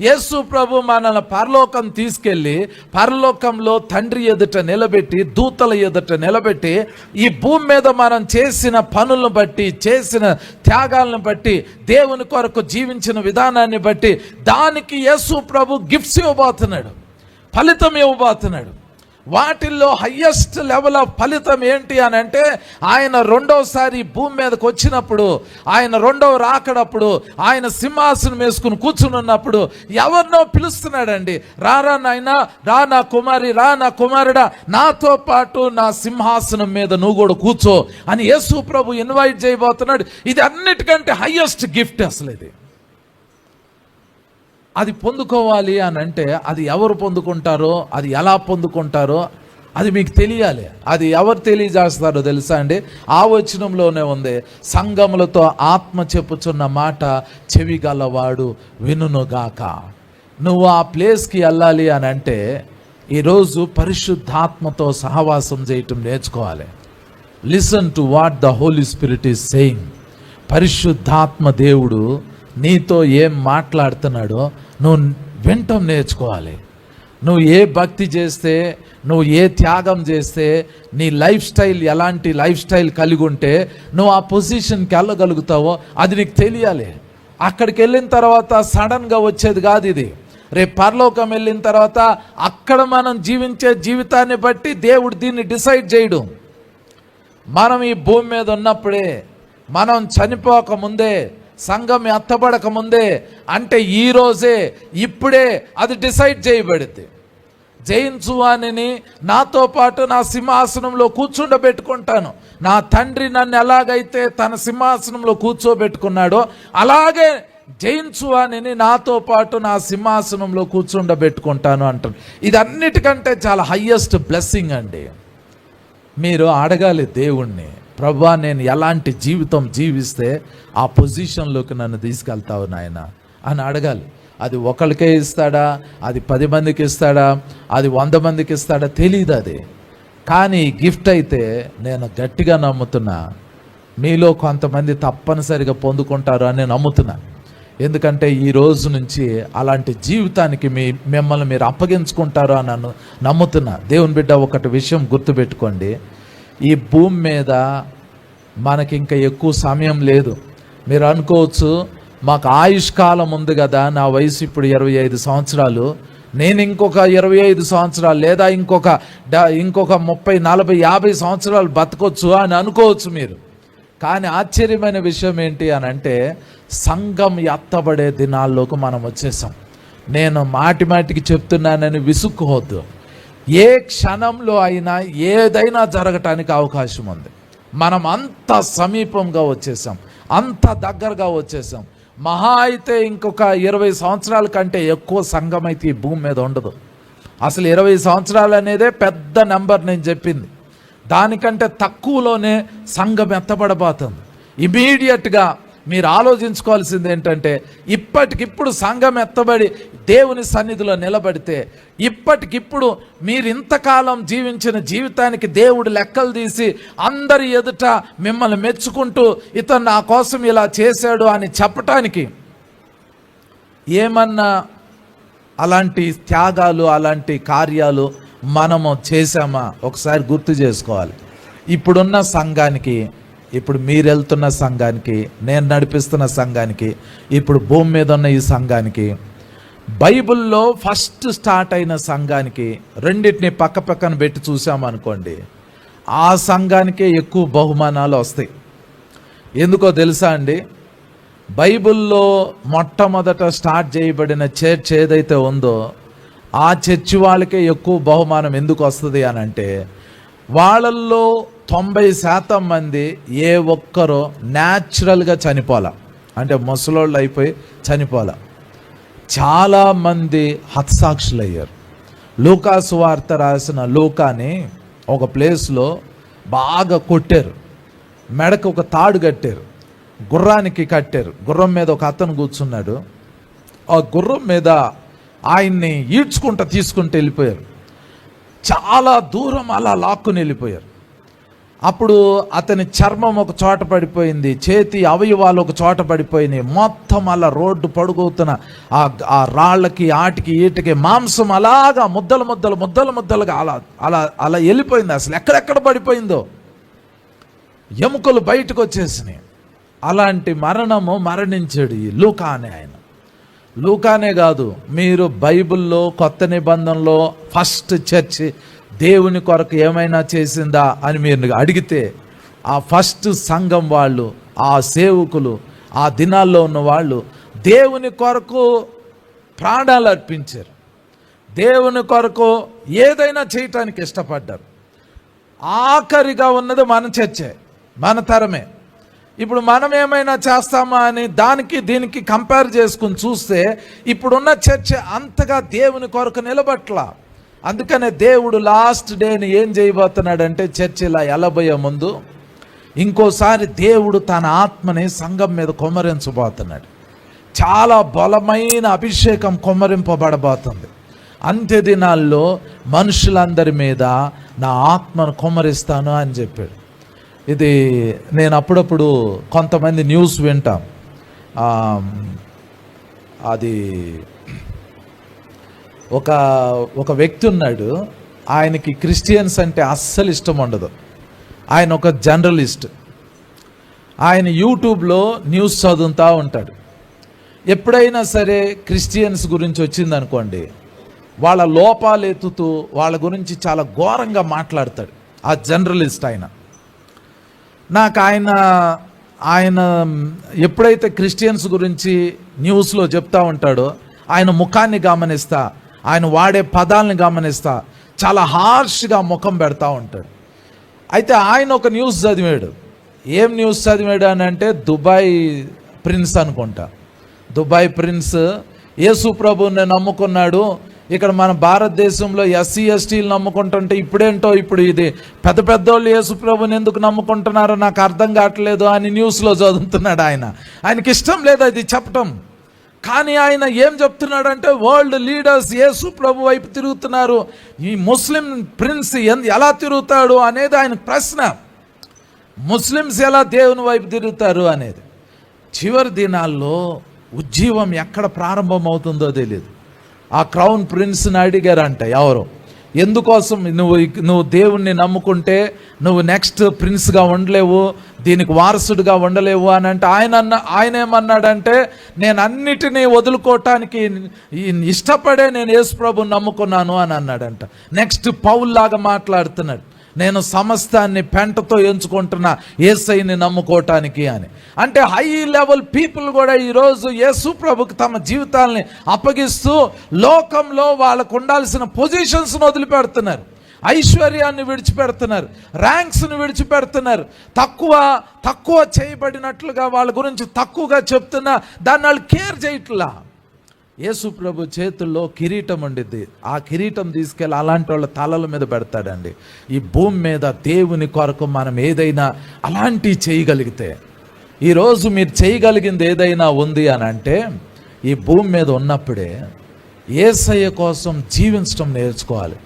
యేసు ప్రభు మనల్ని పరలోకం తీసుకెళ్ళి పరలోకంలో తండ్రి ఎదుట నిలబెట్టి దూతల ఎదుట నిలబెట్టి ఈ భూమి మీద మనం చేసిన పనులను బట్టి చేసిన త్యాగాలను బట్టి దేవుని కొరకు జీవించిన విధానాన్ని బట్టి దానికి యేసు ప్రభు గిఫ్ట్స్ ఇవ్వబోతున్నాడు. ఫలితం ఇవ్వబోతున్నాడు. వాటిల్లో హయ్యెస్ట్ లెవెల్ ఆఫ్ ఫలితం ఏంటి అని అంటే ఆయన రెండోసారి భూమి మీదకి వచ్చినప్పుడు ఆయన రెండవ రాకడప్పుడు ఆయన సింహాసనం వేసుకుని కూర్చుని ఉన్నప్పుడు ఎవరినో పిలుస్తున్నాడండి. రారా నాయన రా నా కుమారి రా నా కుమారుడా నాతో పాటు నా సింహాసనం మీద నువ్వు కూడా కూర్చో అని యేసు ప్రభు ఇన్వైట్ చేయబోతున్నాడు. ఇది అన్నిటికంటే హయ్యెస్ట్ గిఫ్ట్ అసలు ఇది. అది పొందుకోవాలి అని అంటే అది ఎవరు పొందుకుంటారో అది ఎలా పొందుకుంటారో అది మీకు తెలియాలి. అది ఎవరు తెలియజేస్తారో తెలుసా అండి? ఆ వచనంలోనే ఉంది సంగములతో ఆత్మ చెప్పుచున్న మాట చెవి గలవాడు వినునుగాక. నువ్వు ఆ ప్లేస్కి వెళ్ళాలి అని అంటే ఈరోజు పరిశుద్ధాత్మతో సహవాసం చేయటం నేర్చుకోవాలి. Listen to what the holy spirit is saying పరిశుద్ధాత్మ దేవుడు నీతో ఏం మాట్లాడుతున్నాడో నువ్వు వింటం నేర్చుకోవాలి. నువ్వు ఏ భక్తి చేస్తే నువ్వు ఏ త్యాగం చేస్తే నీ లైఫ్ స్టైల్ ఎలాంటి లైఫ్ స్టైల్ కలిగి ఉంటే నువ్వు ఆ పొజిషన్కి వెళ్ళగలుగుతావో అది నీకు తెలియాలి. అక్కడికి వెళ్ళిన తర్వాత సడన్గా వచ్చేది కాదు ఇది. రేపు పరలోకం వెళ్ళిన తర్వాత అక్కడ మనం జీవించే జీవితాన్ని బట్టి దేవుడు దీన్ని డిసైడ్ చేయడం. మనం ఈ భూమి మీద ఉన్నప్పుడే మనం చనిపోక ముందే సంఘం ఎత్తబడక ముందే అంటే ఈరోజే ఇప్పుడే అది డిసైడ్ చేయబడింది. జయించు వాణిని నాతో పాటు నా సింహాసనంలో కూర్చుండబెట్టుకుంటాను. నా తండ్రి నన్ను ఎలాగైతే తన సింహాసనంలో కూర్చోబెట్టుకున్నాడో అలాగే జయించు వాణిని నాతో పాటు నా సింహాసనంలో కూర్చుండబెట్టుకుంటాను అంటారు. ఇది అన్నిటికంటే చాలా హయ్యెస్ట్ బ్లెస్సింగ్ అండి. మీరు అడగాలి దేవుణ్ణి. ప్రభా నేను ఎలాంటి జీవితం జీవిస్తే ఆ పొజిషన్లోకి నన్ను తీసుకెళ్తావు నాయన అని అడగాలి. అది ఒకరికే ఇస్తాడా? అది పది మందికి ఇస్తాడా? అది వంద మందికి ఇస్తాడా? తెలియదు అది. కానీ గిఫ్ట్ అయితే నేను గట్టిగా నమ్ముతున్నా. మీలో కొంతమంది తప్పనిసరిగా పొందుకుంటారు అని నమ్ముతున్నా. ఎందుకంటే ఈ రోజు నుంచి అలాంటి జీవితానికి మీ మిమ్మల్ని మీరు అప్పగించుకుంటారు అని నన్ను నమ్ముతున్నా. దేవుని బిడ్డ ఒకటి విషయం గుర్తుపెట్టుకోండి. ఈ భూమి మీద మనకి ఇంకా ఎక్కువ సమయం లేదు. మీరు అనుకోవచ్చు మాకు ఆయుష్ కాలం ఉంది కదా నా వయసు ఇప్పుడు ఇరవై ఐదు సంవత్సరాలు. నేను ఇంకొక ఇరవై ఐదు సంవత్సరాలు లేదా ఇంకొక డ- ఇంకొక ముప్పై నలభై యాభై సంవత్సరాలు బతకొచ్చు అని అనుకోవచ్చు మీరు. కానీ ఆశ్చర్యమైన విషయం ఏంటి అని అంటే సంఘం ఎత్తబడే దినాల్లోకి మనం వచ్చేసాం. నేను మాటి మాటికి చెప్తున్నానని విసుక్కోవద్దు. ఏ క్షణంలో అయినా ఏదైనా జరగటానికి అవకాశం ఉంది. మనం అంత సమీపంగా వచ్చేసాం. అంత దగ్గరగా వచ్చేసాం. మహా అయితే ఇంకొక ఇరవై సంవత్సరాల కంటే ఎక్కువ సంఘం అయితే ఈ భూమి మీద ఉండదు. అసలు ఇరవై సంవత్సరాలు అనేదే పెద్ద నెంబర్ నేను చెప్పింది. దానికంటే తక్కువలోనే సంఘం ఎత్తబడబోతుంది. ఇమీడియట్గా మీరు ఆలోచించుకోవాల్సింది ఏంటంటే ఇప్పటికిప్పుడు సంఘం ఎత్తబడి దేవుని సన్నిధిలో నిలబడితే ఇప్పటికిప్పుడు మీరు ఇంతకాలం జీవించిన జీవితానికి దేవుడు లెక్కలు తీసి అందరి ఎదుట మిమ్మల్ని మెచ్చుకుంటూ ఇతను నా కోసం ఇలా చేశాడు అని చెప్పటానికి ఏమన్నా అలాంటి త్యాగాలు అలాంటి కార్యాలు మనము చేశామా? ఒకసారి గుర్తు చేసుకోవాలి. ఇప్పుడున్న సంఘానికి ఇప్పుడు మీరు వెళ్తున్న సంఘానికి నేను నడిపిస్తున్న సంఘానికి ఇప్పుడు భూమి మీద ఉన్న ఈ సంఘానికి బైబిల్లో ఫస్ట్ స్టార్ట్ అయిన సంఘానికి రెండింటిని పక్క పక్కన పెట్టి చూసామనుకోండి ఆ సంఘానికే ఎక్కువ బహుమానాలు వస్తాయి. ఎందుకో తెలుసా అండి? బైబిల్లో మొట్టమొదట స్టార్ట్ చేయబడిన చర్చ్ ఏదైతే ఉందో ఆ చర్చి వాళ్ళకే ఎక్కువ బహుమానం ఎందుకు వస్తుంది అని అంటే వాళ్ళల్లో తొంభై శాతం మంది ఏ ఒక్కరో న్యాచురల్గా చనిపోల అంటే ముసలోళ్ళు అయిపోయి చనిపోల చాలామంది హత్సాక్షులు అయ్యారు లూకాసు వార్త రాసిన లూకాని ఒక ప్లేస్లో బాగా కొట్టారు. మెడకు ఒక తాడు కట్టారు. గుర్రానికి కట్టారు. గుర్రం మీద ఒక అతను కూర్చున్నాడు. ఆ గుర్రం మీద ఆయన్ని ఈడ్చుకుంటూ తీసుకుంటూ వెళ్ళిపోయారు. చాలా దూరం అలా లాక్కుని వెళ్ళిపోయారు. అప్పుడు అతని చర్మం ఒక చోట పడిపోయింది చేతి అవయవాలు ఒక చోట పడిపోయినాయి. మొత్తం అలా రోడ్డు పడుగుతున్న ఆ ఆ రాళ్ళకి ఆటికి ఈటికి మాంసం అలాగా ముద్దలు ముద్దలు ముద్దలు ముద్దలుగా అలా అలా అలా వెళ్ళిపోయింది అసలు. ఎక్కడెక్కడ పడిపోయిందో? ఎముకలు బయటకు వచ్చేసినాయి. అలాంటి మరణము మరణించాడు ఈ లూకానే ఆయన. లూకానే కాదు మీరు బైబిల్లో కొత్త నిబంధనలో ఫస్ట్ చర్చి దేవుని కొరకు ఏమైనా చేసిందా అని మీరు అడిగితే ఆ ఫస్ట్ సంఘం వాళ్ళు ఆ సేవకులు ఆ దినాల్లో ఉన్న వాళ్ళు దేవుని కొరకు ప్రాణాలు అర్పించారు. దేవుని కొరకు ఏదైనా చేయటానికి ఇష్టపడ్డారు. ఆఖరిగా ఉన్నది మన చర్చే మన తరమే. ఇప్పుడు మనం ఏమైనా చేస్తామా అని దానికి దీనికి కంపేర్ చేసుకుని చూస్తే ఇప్పుడున్న చర్చ అంతగా దేవుని కొరకు నిలబట్ల. అందుకనే దేవుడు లాస్ట్ డేని ఏం చేయబోతున్నాడంటే చర్చ ఇలా ఎలబోయే ముందు ఇంకోసారి దేవుడు తన ఆత్మని సంఘం మీద కొమ్మరించబోతున్నాడు చాలా బలమైన అభిషేకం కొమ్మరింపబడబోతుంది అంత్య దినాల్లో మనుషులందరి మీద నా ఆత్మను కొమ్మరిస్తాను అని చెప్పాడు. ఇది నేను అప్పుడప్పుడు కొంతమంది న్యూస్ వింటాం. అది ఒక ఒక వ్యక్తి ఉన్నాడు. ఆయనకి క్రిస్టియన్స్ అంటే అస్సలు ఇష్టం ఉండదు. ఆయన ఒక జర్నలిస్ట్. ఆయన యూట్యూబ్లో న్యూస్ చదువుతూ ఉంటాడు. ఎప్పుడైనా సరే క్రిస్టియన్స్ గురించి వచ్చిందనుకోండి వాళ్ళ లోపాలు ఎత్తుతూ వాళ్ళ గురించి చాలా ఘోరంగా మాట్లాడతాడు. ఆ జర్నలిస్ట్ ఆయన. నాకు ఆయన ఆయన ఎప్పుడైతే క్రిస్టియన్స్ గురించి న్యూస్లో చెప్తా ఉంటాడో ఆయన ముఖాన్ని గమనిస్తా ఆయన వాడే పదాలను గమనిస్తా. చాలా హార్ష్గా ముఖం పెడతా ఉంటాడు. అయితే ఆయన ఒక న్యూస్ చదివాడు. ఏం న్యూస్ చదివాడు అని అంటే దుబాయ్ ప్రిన్స్ అనుకుంటా. దుబాయ్ ప్రిన్స్ యేసు ప్రభుని నమ్ముకున్నాడు. ఇక్కడ మన భారతదేశంలో ఎస్సీ ఎస్టీలు నమ్ముకుంటుంటే ఇప్పుడేంటో ఇప్పుడు ఇది. పెద్ద పెద్దోళ్ళు యేసు ప్రభుని ఎందుకు నమ్ముకుంటున్నారో నాకు అర్థం కావట్లేదు అని న్యూస్లో చదువుతున్నాడు ఆయన. ఆయనకి ఇష్టం లేదు అది చెప్పటం. కానీ ఆయన ఏం చెప్తున్నాడంటే వరల్డ్ లీడర్స్ యేసు ప్రభు వైపు తిరుగుతున్నారు. ఈ ముస్లిం ప్రిన్స్ ఎలా తిరుగుతాడు? అనేది ఆయన ప్రశ్న. ముస్లిమ్స్ ఎలా దేవుని వైపు తిరుగుతారు అనేది. చివరి దినాల్లో ఉజ్జీవం ఎక్కడ ప్రారంభమవుతుందో తెలియదు ఆ క్రౌన్ ప్రిన్స్ని అడిగారంట ఎవరు? ఎందుకోసం నువ్వు నువ్వు దేవుణ్ణి నమ్ముకుంటే నువ్వు నెక్స్ట్ ప్రిన్స్గా ఉండలేవు దీనికి వారసుడిగా ఉండలేవు అని అంటే ఆయన అన్న ఆయన ఏమన్నాడంటే నేను అన్నిటినీ వదులుకోవటానికి ఇష్టపడే నేను యేసుప్రభుని నమ్ముకున్నాను అని అన్నాడంట. నెక్స్ట్ పౌల్లాగా మాట్లాడుతున్నాడు. నేను సమస్తాన్ని పెంటతో ఎంచుకుంటున్న ఏసైని నమ్ముకోవటానికి అని. అంటే హై లెవెల్ పీపుల్ కూడా ఈరోజు యేసు ప్రభుకి తమ జీవితాల్ని అప్పగిస్తూ లోకంలో వాళ్ళకు ఉండాల్సిన పొజిషన్స్ను వదిలిపెడుతున్నారు. ఐశ్వర్యాన్ని విడిచిపెడుతున్నారు. ర్యాంక్స్ని విడిచిపెడుతున్నారు. తక్కువ తక్కువ చేయబడినట్లుగా వాళ్ళ గురించి తక్కువగా చెప్తున్నా దాన్ని వాళ్ళు కేర్ చేయట్లా. యేసు ప్రభు చేతుల్లో కిరీటం ఉండిద్ది. ఆ కిరీటం తీసుకెళ్ళి అలాంటి వాళ్ళ తలల మీద పెడతాడండి. ఈ భూమి మీద దేవుని కొరకు మనం ఏదైనా అలాంటివి చేయగలిగితే ఈరోజు మీరు చేయగలిగింది ఏదైనా ఉంది అని అంటే ఈ భూమి మీద ఉన్నప్పుడే ఏసయ్య కోసం జీవించడం నేర్చుకోవాలి.